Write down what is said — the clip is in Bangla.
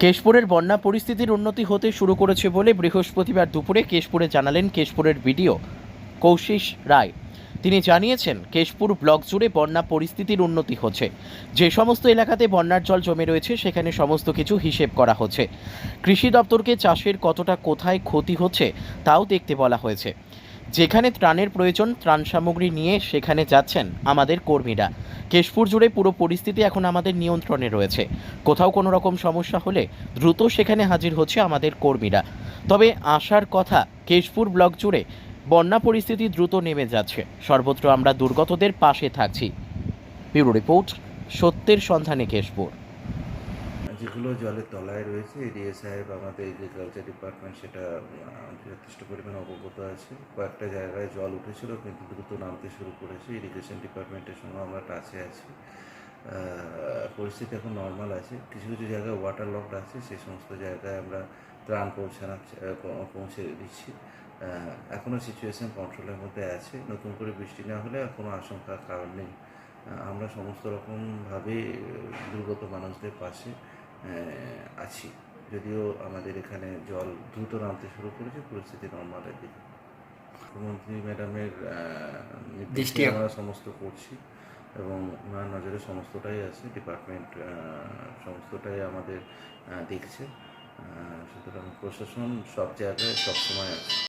কেশপুরের বন্যা পরিস্থিতির উন্নতি হতে শুরু করেছে বলে বৃহস্পতিবার দুপুরে কেশপুরে জানালেন কেশপুরের বিডিও কৌশিস রায়। তিনি জানিয়েছেন, কেশপুর ব্লক জুড়ে বন্যা পরিস্থিতির উন্নতি হচ্ছে। যে সমস্ত এলাকাতে বন্যার জল জমে রয়েছে, সেখানে সমস্ত কিছু হিসেব করা হচ্ছে। কৃষি দপ্তরকে চাষের কতটা কোথায় ক্ষতি হচ্ছে, তাও দেখতে বলা হয়েছে। যেখানে ত্রাণের প্রয়োজন, ত্রাণ সামগ্রী নিয়ে সেখানে যাচ্ছেন আমাদের কর্মীরা। কেশপুর জুড়ে পুরো পরিস্থিতি এখন আমাদের নিয়ন্ত্রণে রয়েছে। কোথাও কোনো রকম সমস্যা হলে দ্রুত সেখানে হাজির হচ্ছে আমাদের কর্মীরা। তবে আসার কথা, কেশপুর ব্লক জুড়ে বন্যা পরিস্থিতি দ্রুত নেমে যাচ্ছে। সর্বত্র আমরা দুর্গতদের পাশে থাকছি। ব্যুরো রিপোর্ট, সত্যের সন্ধানে কেশপুর। যেগুলো জলের তলায় রয়েছে। এডিএ সাহেব আমাদের এগ্রিকালচার ডিপার্টমেন্ট সেটা যথেষ্ট পরিমাণে অবগত আছে। কয়েকটা জায়গায় জল উঠেছিল, কিন্তু দ্রুত নামতে শুরু করেছে। ইরিগেশন ডিপার্টমেন্টের সঙ্গে আমরা টাচে আছি। পরিস্থিতি এখন নর্মাল আছে। কিছু কিছু জায়গায় ওয়াটার লকড আছে। সেই সমস্ত জায়গায় আমরা ত্রাণ পৌঁছানো পৌঁছে দিচ্ছি। এখনও সিচুয়েশন কন্ট্রোলের মধ্যে আছে। নতুন করে বৃষ্টি না হলে কোনো আশঙ্কার কারণ নেই। আমরা সমস্ত রকমভাবে দুর্গত মানুষদের পাশে আছি। যদিও আমাদের এখানে জল দ্রুত নামতে শুরু করেছে পরিস্থিতি নর্মালের দিকে। মুখ্যমন্ত্রী ম্যাডামের দৃষ্টি আমরা সমস্ত করছি এবং ওনার নজরে সমস্তটাই আছে ডিপার্টমেন্ট সমস্তটাই আমাদের দেখছে। সুতরাং প্রশাসন সব জায়গায় সবসময় আছে।